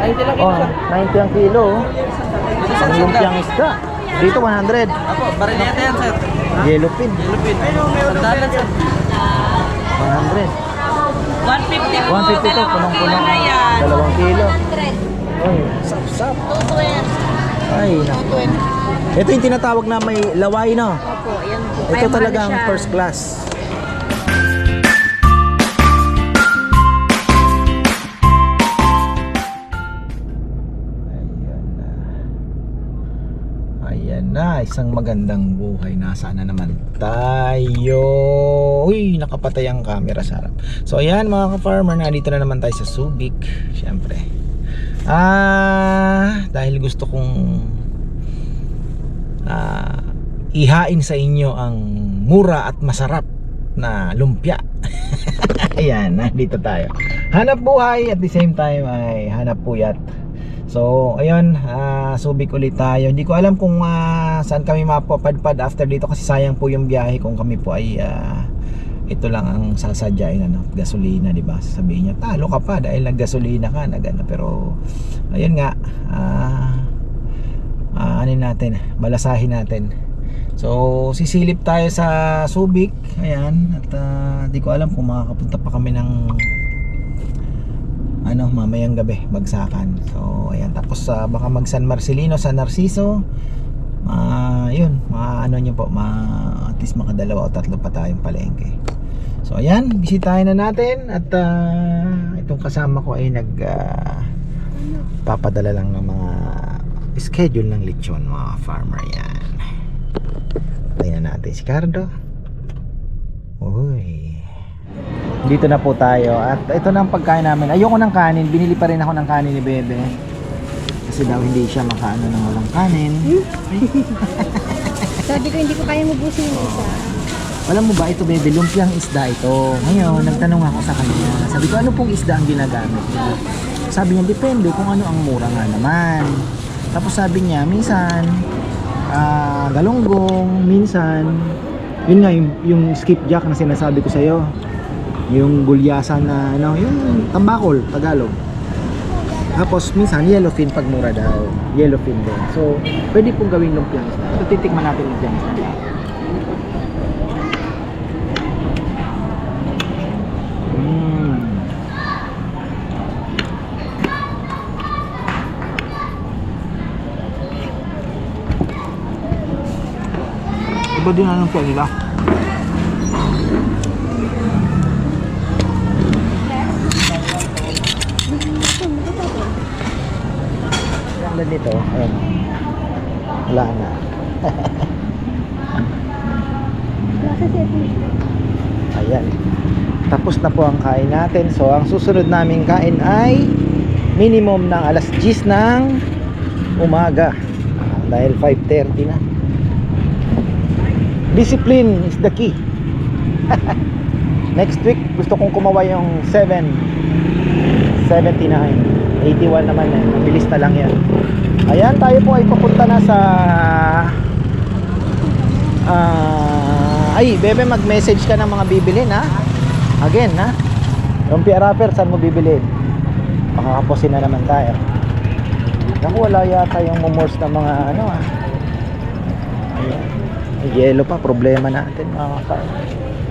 90 lang Oh, 90 ang kilo. Ang lumpiang isda. Dito 100. Ako, barilete yan, sir. Yellowfin. Lupin. Sandalan, sir. 100. 150 po. 150 to, punong-puno. na yan. Dalawang kilo. Ay, sap-sap. Ay, naku. Ito yung tinatawag na may laway, no? Opo, yan po. Ito talagang first class. Na, isang magandang buhay. Nasaan na naman tayo? Uy, nakapatay ang camera sa harap. So ayan mga ka-farmer, nandito na naman tayo sa Subic. Siyempre. Ah, dahil gusto kong ah, ihain sa inyo ang mura at masarap na lumpia. Ayan, nandito tayo. Hanap buhay at the same time ay hanap puyat. So, ayun, ah, subik ulit tayo. Hindi ko alam kung ah, saan kami mapapadpad after dito kasi sayang po yung biyahe kung kami po ay ah, ito lang ang sasadyain ano, gasolina, 'di ba? Sasabihin niya, talo ka pa dahil naggasolina ka, nagano pero ayun nga, ah ah, ano natin, balasahin natin. So, sisilip tayo sa Subic. Ayan, at ah, di ko alam kung makakapunta pa kami ng ano, mamayang gabi, bagsakan. So, ayan, tapos ah, baka mag San Marcelino, San Narciso. Ah, yun, ma ano niyo po, ma at least makadalawa o tatlo pa tayong palengke. So, ayan, bisitahin na natin at ah, itong kasama ko ay nag ah, papadala lang ng mga schedule ng lechon mga farmer yan tingnan natin si Cardo uy dito na po tayo. At ito na ang pagkain namin. Ayoko ng kanin. Binili pa rin ako ng kanin ni Bebe. Kasi daw hindi siya makaano ng walang kanin. Sabi ko hindi ko kaya mabusin yung isa. alam mo ba ito Bebe lumpiang isda ito. Ngayon nagtanong ako sa kanya. Sabi ko ano pong isda ang ginagamit niya? Sabi niya depende kung ano ang mura nga naman. Tapos sabi niya minsan ah, galunggong minsan yun nga yung, yung skipjack na sinasabi ko sa iyo yung gulyasan na ano yung tambakol Tagalog tapos minsan yellowfin pag mura daw yellowfin din so pwede pong gawing lumpiang isda ito titikman natin lumpiang isda Mm. Iba din ang lumpia nila. Ang nito, ayun. Wala na. Ayan. Tapos na po ang kain natin. So, ang susunod naming kain ay minimum ng alas 10 ng umaga. Ah, Dahil 5.30 na. Discipline is the key. Next week, gusto kong kumawa yung 7. 79. 81 naman eh. Mabilis na lang yan. Ayan, tayo po ay papunta na sa Ah, ay, bebe mag-message ka ng mga bibilin ha. Again ha. Lumpia wrapper saan mo bibilin? Makakaposin na naman tayo. Naku, wala yata yung mumors ng mga ano ah. Ayan. Yellow pa, problema natin mga farmer.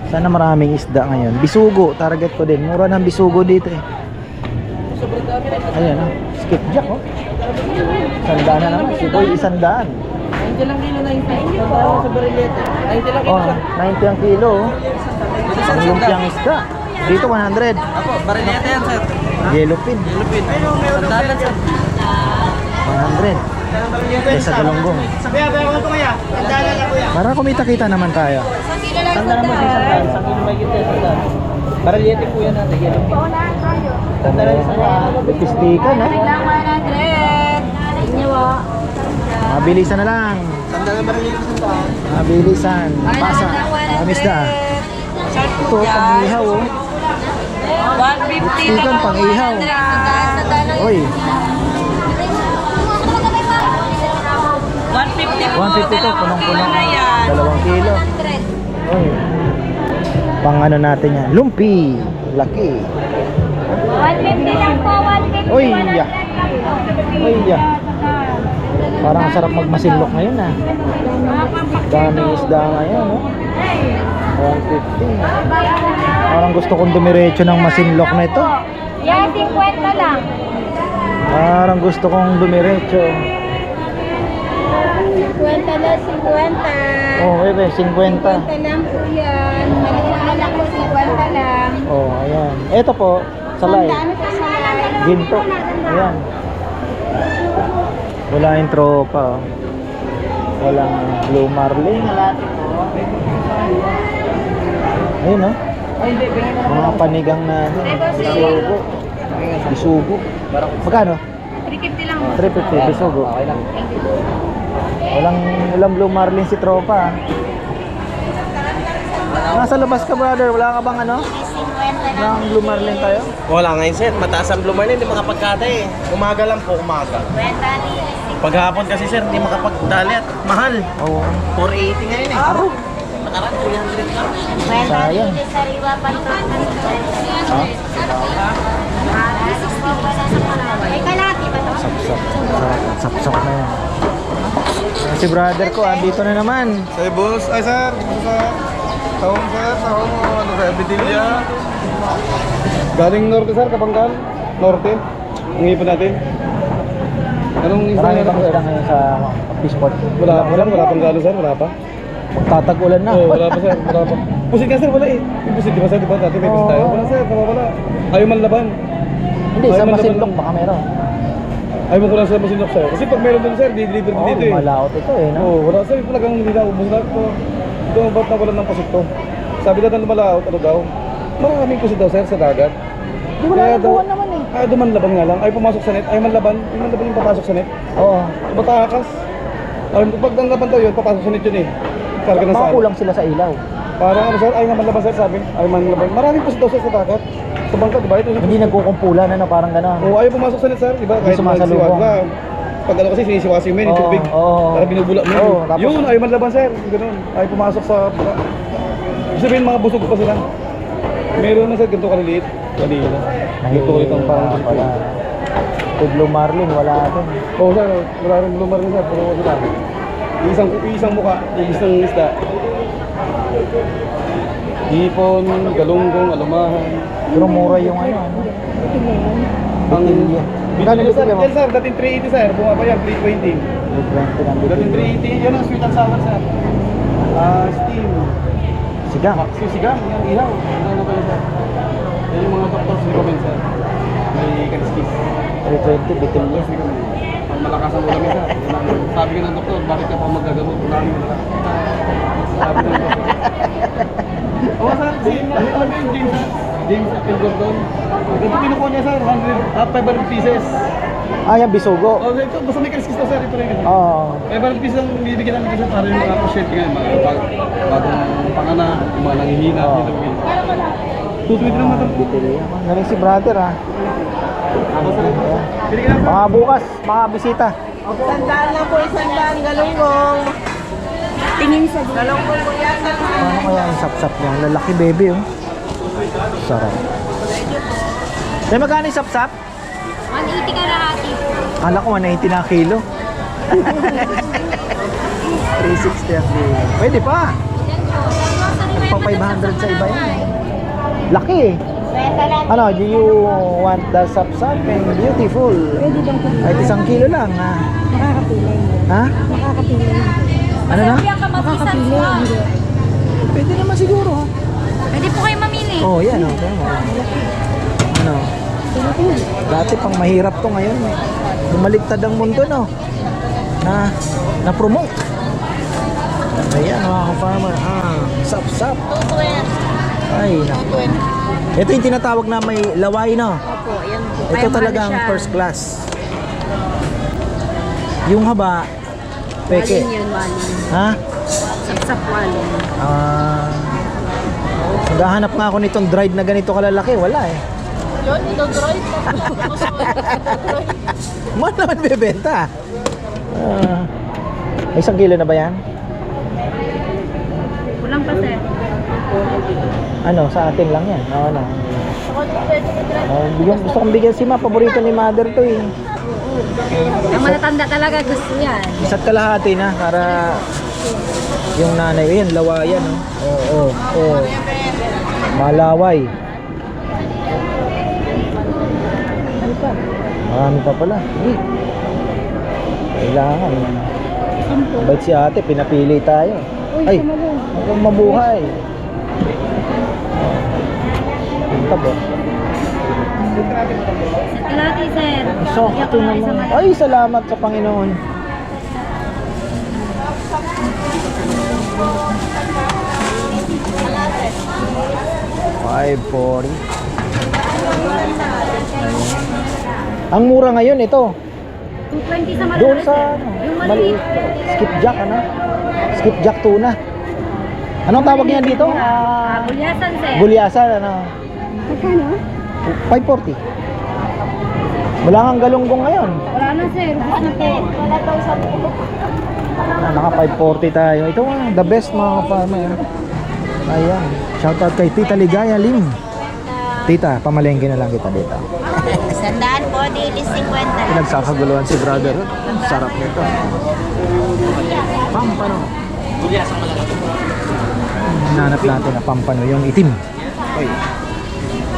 Sana maraming isda ngayon. Bisugo, target ko din. Mura ng bisugo dito eh. Ayan ah. Skipjack oh. Sandaan na naman. Si Boy, isandaan. 90 lang kilo, 90. Sandalan sa barilete. 90 lang kilo, Oh, sir. 90 ang kilo sa Ang lumpiang isda. Dito 100. Ako, barilete yan, sir. Yellowfin. Lupin. Sandalan, sir. 100. Kesa galunggong. Para kumita-kita naman tayo. Sandalan mo, sir. Sandalan. Sandalan may kita, sandalan. Barilete po yan natin. Yan. Sandalan sa Pipistikan ha. Lang 100. Ah. Mabilisan na lang. Sandalan barilete sa sandalan. Mabilisan. Pasa. Amis na. Ito, pang-ihaw oh. 150 Pistikan, pang-ihaw. Oy, 150 po. 150 to. dalawang Punong-puno. Dalawang kilo. Oy. Pang ano natin yan. Lumpi. Laki. 150 lang po, 150. Uy, ya. Yeah. Parang ang sarap magmasinlok ngayon ah. Dami isda ngayon, no? 150. Parang gusto kong dumiretso ng masinlok na ito. Yeah, 50 lang. Parang gusto kong dumiretso. 50 lang, 50. Oh, bebe, 50. 50 lang po yan. Maliit na lang po, 50 lang. Oh, ayan. Ito po, salay. Sa lahat. Ginto. Ayan. Wala yung tropa. oh. Walang blue marlin. Ayun, no? Mga panigang na ano, bisugo. Bisugo. Magkano? 350 lang. 350 bisugo. Walang walang blue marlin si tropa. ah. Nasa labas ka brother, wala ka bang ano? 50 lang. Walang blue marlin tayo? Wala ngayon sir, mataas ang blue marlin, hindi makapagkada eh. Umaga lang po, umaga. 50 ni Paghapon kasi sir, hindi makapagdali at mahal. Oo. 480 ngayon eh. Aro. Nakaraan, 300 ka. 50 Sayang. Ha? Sapsap. Sapsap na yan. Eh, Si brother ko, ah, dito na naman. Say boss, ay sir, sa taong sir, taong ano sa Abidilya. Galing norte sir, Kapanggal, norte. Ang ipon natin. Anong isa Marami na bang isda ngayon sa fishport? Wala, wala, wala pang galo sir, wala pa. Magtatag-ulan na. Oo, wala pa sir, wala pa. Pusit nga sir, wala eh. Pusit, di ba sir, di ba dati may pusit tayo? Wala sir, wala. Ayaw man laban. Hindi, Ay, sa malaban Masinlok lang. baka meron. Ayaw mo ko lang sir masinok sir. Kasi pag meron doon sir, di-deliver Oo, dito eh. malaot ito eh. No? Oo, wala sir, talagang hindi na ubus lahat to. Ito, ba't nawalan ng pusit to? Sabi na ng lumalaot, ano daw? Maraming pusit daw sir sa dagat. Di wala Kaya na daw- buwan naman eh. Ay, dumanlaban nga lang. Ay, pumasok sa net. Ay, manlaban. Ay, manlaban yung papasok sa net. Oo. Batakas. Ay, pag nanlaban daw yun, papasok sa net yun eh. Karga na Baka saan. kulang sila sa ilaw. Parang ano sir, ay nga manlaban sir, sabi. Ay, manlaban. Maraming pusit daw sir sa dagat. Sa bangka, di ba? Ito Hindi nagkukumpulan ano, parang gano'n. Oo, ayaw pumasok sa net sir. Di ba? Hindi sumasalubong. magsiwag ka. Pag ano kasi, sinisiwasi mo yun, yung Oo, tubig. oo. Para binubulak mo yun. Oo, tapos- Yun, ay manlaban sir. Ganun. Ay, pumasok sa... Ibig sabihin, mga busog pa sila. Meron na sir, ganito kaliliit. Kanina. Ganito ulit ang parang Nahihila pala. Blue Marlin, wala din. Oo sir, wala rin lumar rin sir, pero wala. Isang, isang muka, isang isda. Hipon, galunggong, alumahan. Pero mura yung ano. ano. Ang. Magkano Bitilya, sir, mo? yan sir, dating 380 sir, bumaba yan, 320. 220 ng Dating bitilya. 380, yan ang sweet and sour sir. Ah, steam. Sigang. Sisigang, yan, ihaw. Ano ba yun sir? Yan yung mga doctors recommend sir. May kaliskis. 320 bitilya. Ang malakas ang ulam isa. Sabi ka ng doktor, bakit ka pa magagamot? Maraming malakas. Sabi ng doktor. Oo sir, James, ano alam mo yung James sir? James Apple Gordon. Ito kinukuha niya sir, 100, ah, 500 pieces. Ah, yan bisugo. Oh, ito, basta may kaliskis na sir, ito rin. Oo. 500 pieces ang bibigyan namin kasi para yung mga appreciate ngayon, mga bag, bagong pangana, yung mga nangihina, Oo. dito. Tutuwid lang natin. Galing si brother ah. Mga bukas, mga bisita. Sandaan lang po, isandaan, galunggong. Tingin sa Galunggong po yan. Ano kaya ang sapsap niya? Lalaki baby oh. Sarap. May magkano yung sapsap? 180 ka lahati. Kala ko 190 na kilo. 360 ang kilo. Pwede pa. Pa 500 sa iba yan. Laki eh. 50 lang. Ano, do you want the sapsap and beautiful? Pwede bang kung Ay, isang kilo lang ha. makakapili? Ha? Makakapili. Ano na? Makakapili. Hindi. Pwede naman siguro ha. Pwede po kayo mamili. Oh, yan oh. Ano? Dati pang mahirap to ngayon. eh. Bumaligtad ang mundo no. Na na-promote. Ayan mga ka-farmer. Ah, sap-sap. Ay, naku. Ito yung tinatawag na may laway no. Opo, yan po. Ito talagang first class. Yung haba, peke. Walin yun, walin. Ha? Sapsap walin. Ah. Naghahanap nga ako nitong dried na ganito kalalaki. Wala eh. Yun, ito droid. Mahal naman bebenta. Ah. May isang kilo na ba yan? Kulang pa sir. Ano, sa atin lang yan. Oo, ano. Oh, bigyan, gusto kong bigyan si Ma. Paborito ni Mother to eh. Ang matatanda talaga gusto yan. Isa't kalahati na para yung nanay, ayan, lawayan, oh. Oo, oo, oo. Malaway. Marami pa pala. Hindi. Kailangan. Bait si ate, pinapili tayo. Ay, huwag mabuhay. Ang tabo. Sa kalati, sir. Sakto naman. Ay, salamat sa Panginoon. Five forty. Ang mura ngayon ito. 220 sa malaki. Doon sa ano, Yung maliit. maliit. Skipjack ano? Skipjack tuna. Anong tawag niyan dito? Ah, bulyasan, sir. Bulyasan ano? Magkano? 540. Wala kang galunggong ngayon. Wala na, sir. Ubus na po. Wala daw sa Ah, naka 540 tayo. Ito ah, the best mga ka-farmer. Ayan. Shoutout kay Tita Ligaya Lim. Tita, pamalengke na lang kita dito. Sandaan po, daily 50 lang. Pinagsakaguluhan si brother. Ang sarap nito. Pampano. Hinanap natin na pampano, yung itim. Oy.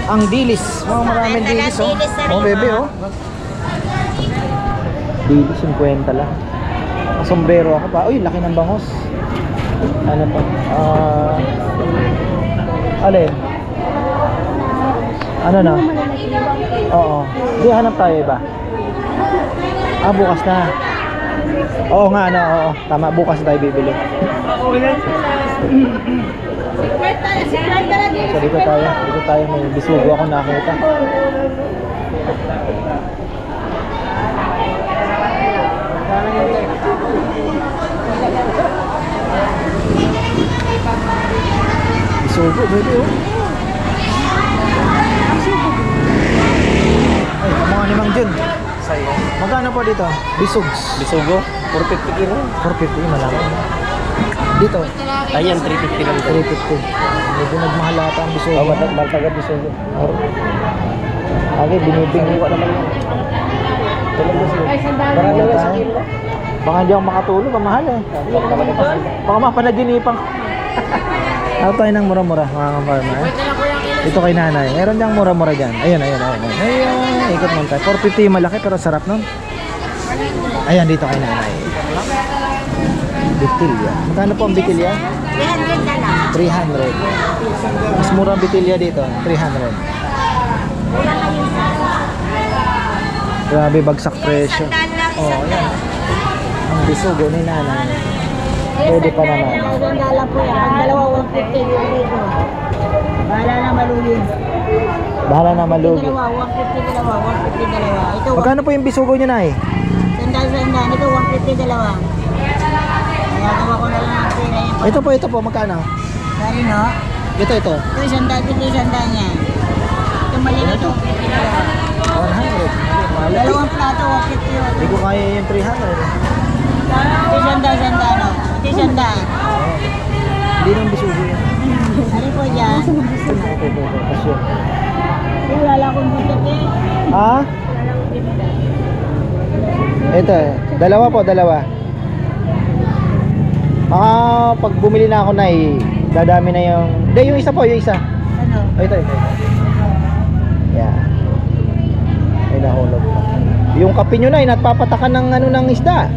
Ang dilis. Oh, maraming dilis oh. Oh, bebe oh. Dilis 50 lang. Ang sombrero ako pa. Uy, laki ng bangos. Ano to? Ah. alin? Ano na? Oo. Hindi, hanap tayo iba. Ah, bukas na. Oo nga, ano, oo. Tama, bukas tayo bibili. So, dito tayo. Dito tayo. May bisugo ako nakita. Bisugo, pwede oh. Ay, ang mga ni Mang Jun. Magkano po dito? Bisugs. Bisugo, 450 kilo. 450, malaki. Dito, Ayan, 350 lang. 350. Medyo nagmahal ata ang bisugo. Oh, matag maltaga bisugo. Okay, binibing ko naman yan. Tulog bisugo. sandaan. Marami lang sa kilo. Baka hindi ako makatulog, ang mahal eh. Baka mapanaginipan ko. Ano tayo ng mura-mura, mga ka-farmer? Eh? Ito kay nanay. Meron diyang mura-mura dyan. Ayun, ayun, ayun. Ayun, ayun. ikot mo tayo. 450 yung malaki pero sarap nun. Ayan, dito kay nanay. Bitilya. Magkano po ang bitilya? 300 na lang. 300. Mas mura ang bitilya dito. 300. Grabe bagsak presyo. Oh, ayan. Ang bisugo ni nanay. Pwede pa naman. Sandala po yan. Ang dalawa, 150 yung dito. Bahala na maluyin. Bahala na malugi. Dalawa, 150 dalawa, 150 dalawa. Ito, Magkano po yung bisugo niyo nay? sandal, sandal. Ito, 150 dalawa. Nagagawa ko na lang ang pera yan. Ito po, ito po. Magkano? Sorry, no? Ito, ito. Ito, sandal, ito, sandal niya. Ito, maliit ito, 150 dalawa. 100. Mahal. Dalawang plato, 150 yun. Hindi ko kaya yung 300. Ito, sandal, sandal, no? Ito, sandal. Hindi nang bisugo yan. Po dyan? Eh, Wala lang akong butot eh. Ha? Ito, dalawa po, dalawa. Baka pag bumili na ako na eh, dadami na yung... Hindi, yung isa po, yung isa. Ano? Oh, ito, ito. Yan. Ay, nahulog pa. Yung kape nyo na, eh, natpapatakan ng ano ng isda.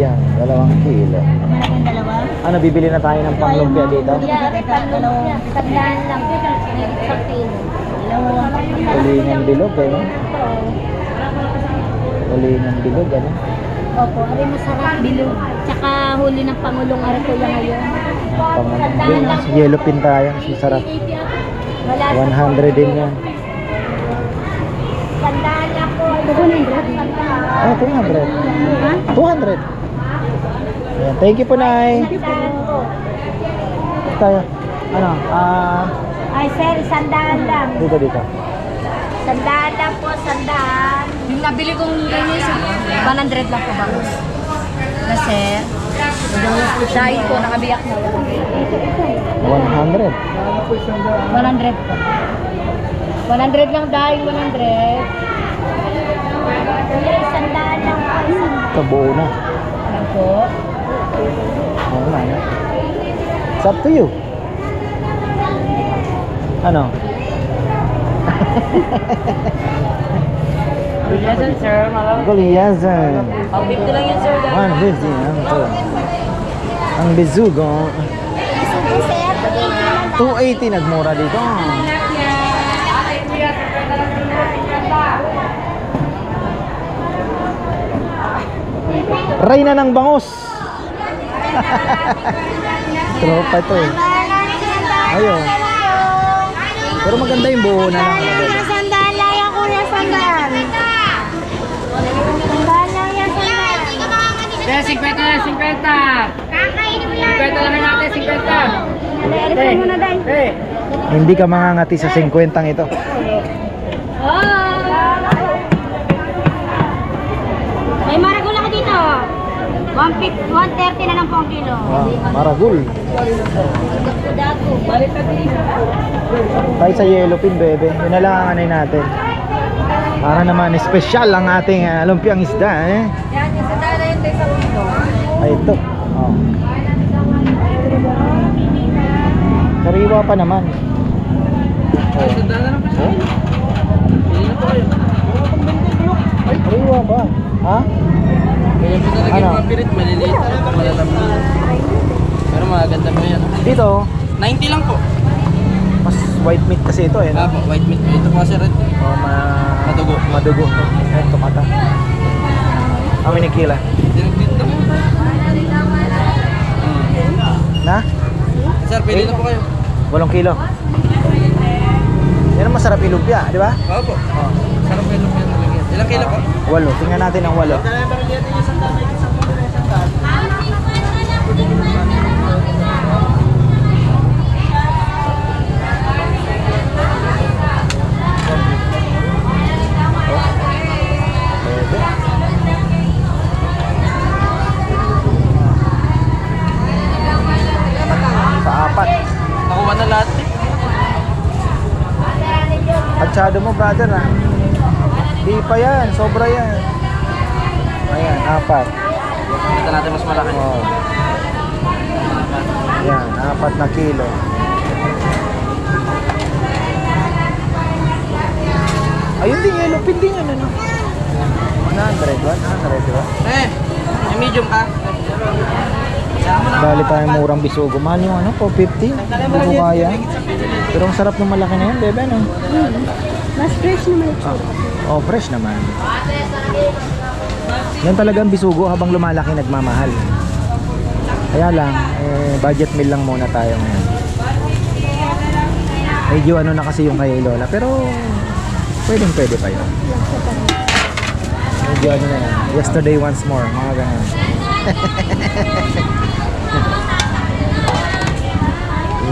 Ayan, dalawang kilo. Malaking dalawa? Ano, bibili na tayo ng panglumpia dito? Dalawang. Tandaan lang. Isang kilo. Dalawang. Ulingan bilog, ano? Ulingan bilog, ano? Opo, ari masarap bilog. Tsaka huli ng Pangulong Arcola ngayon. Pangalan. Yellow pin tayo, masarap. Wala 100 din yan. Tandaan lang po. Oh, 200. 200. Ayan, thank you po, Nay. Tayo. Ano? Ah, Ay, sir, sandaan lang. dito, dito. Sandaan lang po, sandaan. Yung nabili kong ganyan, 100 lang po ba? Kasi, dahil po, nakabiyak na. 100. 100 po. 100 lang dahil 100. Kuya, isang daan lang po. Isang Ito, buo na. Lang po. Oo nga? It's up to you. Ano? Yes, sir. Malang. Goliathon. Ang 50 lang yan, sir. 150. Ang to. Ang Bezugo. Isubo, sir. 280 nagmura dito. Reyna ng bangus. Tropa ito eh. Ayun. Pero maganda yung buo na lang. Sandaan lang yan, kuya, sandaan. Sandaan lang yan, sandaan. Sir, 50 na, 50. Kakainin mo yan. 50 lang natin, 50. Alisin mo na, Day. Hey. Hindi ka mangangati sa 50 ito. May maragula ka dito. 150, 130 na lang po ang kilo. Wow, maragul. Dago. Tayo sa yellow pin, bebe. Yun na lang ang anay natin. Para naman espesyal ang ating uh, lumpiang isda, eh. Yan, isa tayo na yung tayo sa kilo. Ay, ito. Oh. Sariwa pa naman. Oh. Oh? Sariwa pa. Ha? Kaya po talaga Ano? yung pirit, maliliit. Malalambot. Pero maganda po yan. Dito, 90 lang po. mas white meat kasi ito, eh. Ah, No? white meat. Ito po kasi red. Oh, ma Madugo. Madugo. Eh, tumata. Kami ni Kila. Na? Sir, pili na po kayo. 8 kilo. Yan ang masarap ilumpia, di ba? Opo. Oh. Sarap lang yan. Ilang kilo po? Walo. Tingnan natin ang walo. Patsado mo, brother, ha? Di pa yan. Sobra yan. Ayan, apat. Ito natin mas malaki. Oh. Yan, apat na kilo. Ayun din, yellow pin din yun, ano? 100, 100, di ba? Eh, may medium ka? Dali tayong murang bisugo. Mahal yung ano, 450. Hindi ko kaya. Pero ang sarap ng malaki na yun, bebe, no? Mas fresh naman. Oh, fresh naman. Yan talagang bisugo habang lumalaki nagmamahal. Kaya lang, eh, budget meal lang muna tayo ngayon. Medyo ano na kasi yung kay Lola, pero pwedeng pwede pa yun. Medyo ano na yan. Yesterday once more, mga ganun.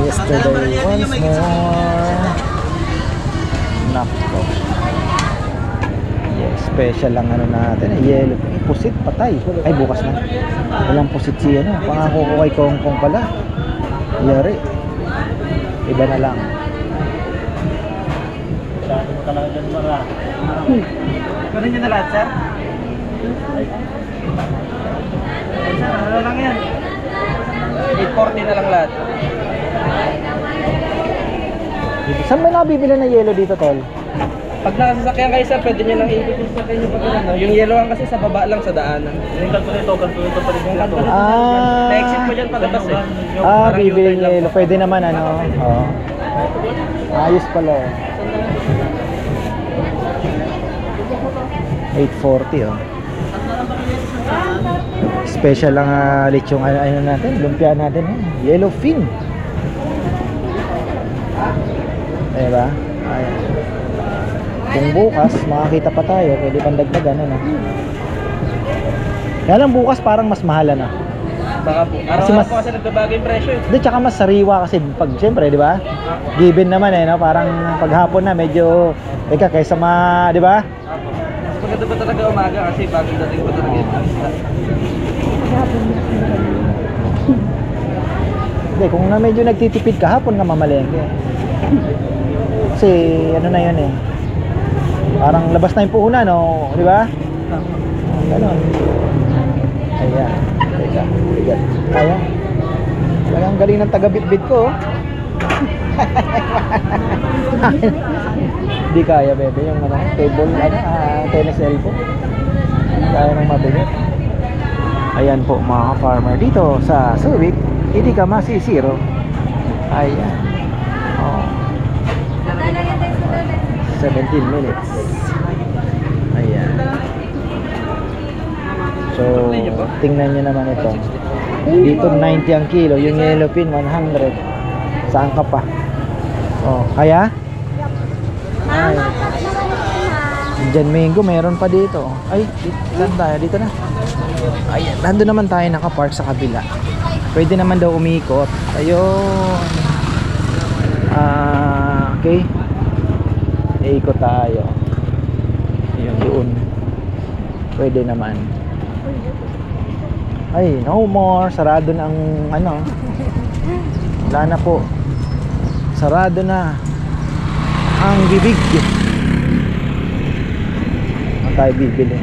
Yesterday once more. Nako. Special lang ano natin. eh, Yellow. Eh, pusit, patay. Ay, bukas na. Walang pusit si ano. Pangako ko kay Kong Kong pala. Yari. Iba na lang. Sabi mo talaga dyan mara. Kunin nyo na lahat, sir? Sir, ano lang yan? 840 na lang lahat. Saan ba nabibili ng yellow dito, Tol? Pag nakasasakyan kayo sir, pwede nyo nang ibigin sa kayo pag ano. Yung yellow ang kasi sa baba lang sa daanan. Yung kanto nito, kanto nito pa rin. Yung kanto nito. Ah. Na-exit mo dyan palabas eh. Yung Ah, lang yellow. Pwede naman, ano? Oo. Ayos pala. oh. 840, oh. Special lang uh, lechong ano, ano natin, lumpia natin, eh. yellow fin. Diba? Ayan. Kung bukas, makakita pa tayo, pwede pang dagdagan, ano? Kaya lang bukas parang mas mahala na. Baka po. Kasi Araw-araw mas- po kasi nagbabago yung presyo eh. Hindi, tsaka mas sariwa kasi pag siyempre, di ba? Given naman eh, no? parang paghapon na medyo, eka, kaysa ma, di ba? Mas maganda pa talaga umaga kasi bagong dating pa talaga yung isda. Hindi, kung na medyo nagtitipid kahapon nga mamalengke. Kasi ano na yun eh. Parang labas na yung puhunan, no? Di ba? Ganon. Ayan. Teka, bigat. Kaya? Talagang galing ng taga-bitbit ko. oh. Hindi kaya, bebe. Yung ano, table, ano, ah, tennis elbow. Kaya ng mabigat. Ayan po mga farmer dito sa Subic, hindi ka masisiro. Ayan. Oh. 17 minutes. Ayan. So, tingnan nyo naman ito. Dito 90 ang kilo, yung yellow pin 100. Saan ka pa? Oh, kaya? Ay. Diyan Mingo, meron pa dito. Ay, saan tayo? Dito na. Ayan, nandun naman tayo nakapark sa kabila. Pwede naman daw umikot. Ayun. Ah, okay. Iikot tayo. Ayun, doon. Pwede naman. Ay, no more. Sarado na ang ano. Wala na po. Sarado na ang bibig. Ang tayo bibili.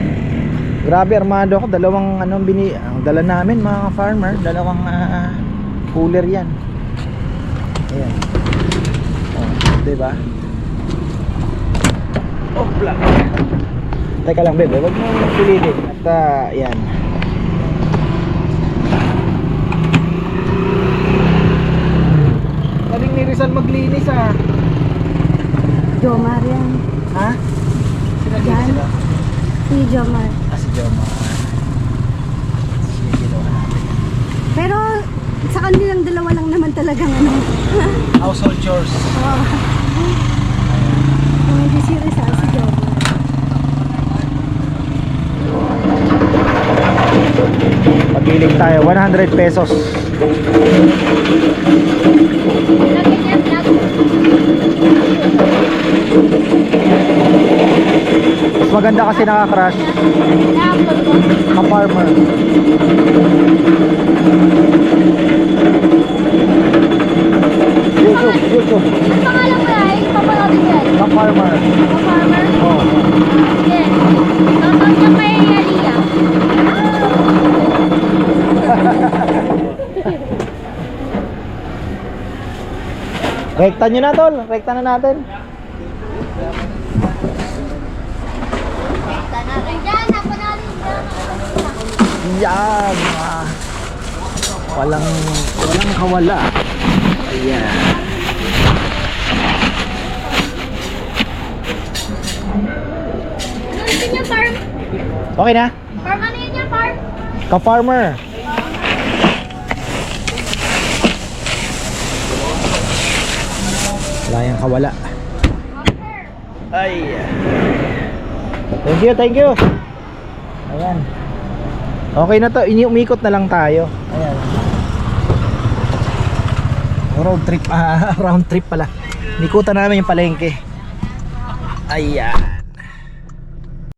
Grabe armado ako, dalawang anong bini ang dala namin mga farmer, dalawang ah, cooler 'yan. Ayan. Oh, 'di ba? Oh, black. Teka lang, bebe, wag mo pilitin. At ah, 'yan. Galing ni Rizal maglinis ah. Jomar yan. Ha? Sinaglinis Yan. sila? Si Jomar. Ah, si Jomar. Sige, ginawa natin. Pero sa kanilang dalawa lang naman talagang ano. Household chores. Kung hindi si Rizal, si Jomar. Pagbiling tayo, 100 pesos. Mas maganda kasi nakaka-crash. Ka-farmer. YouTube, YouTube. Pangalan mo ay, papanoodin yan. Ka-farmer. Farmer. Oh. Yes. Shoutout niya kay Aliyah. Rekta nyo na tol, rekta na natin. Diyan, napanoodin dyan. Yan. ah. Walang walang kawala. Ayan. Ano yun yung farm? Okay na? Farm ano yun yung farm? Ka-farmer. Wala yung kawala. Ay. Thank you, thank you. Ayan. Okay na to, umikot na lang tayo. Ayan. Road trip, ah, round trip pala. Nikutan namin yung palengke. Ayan.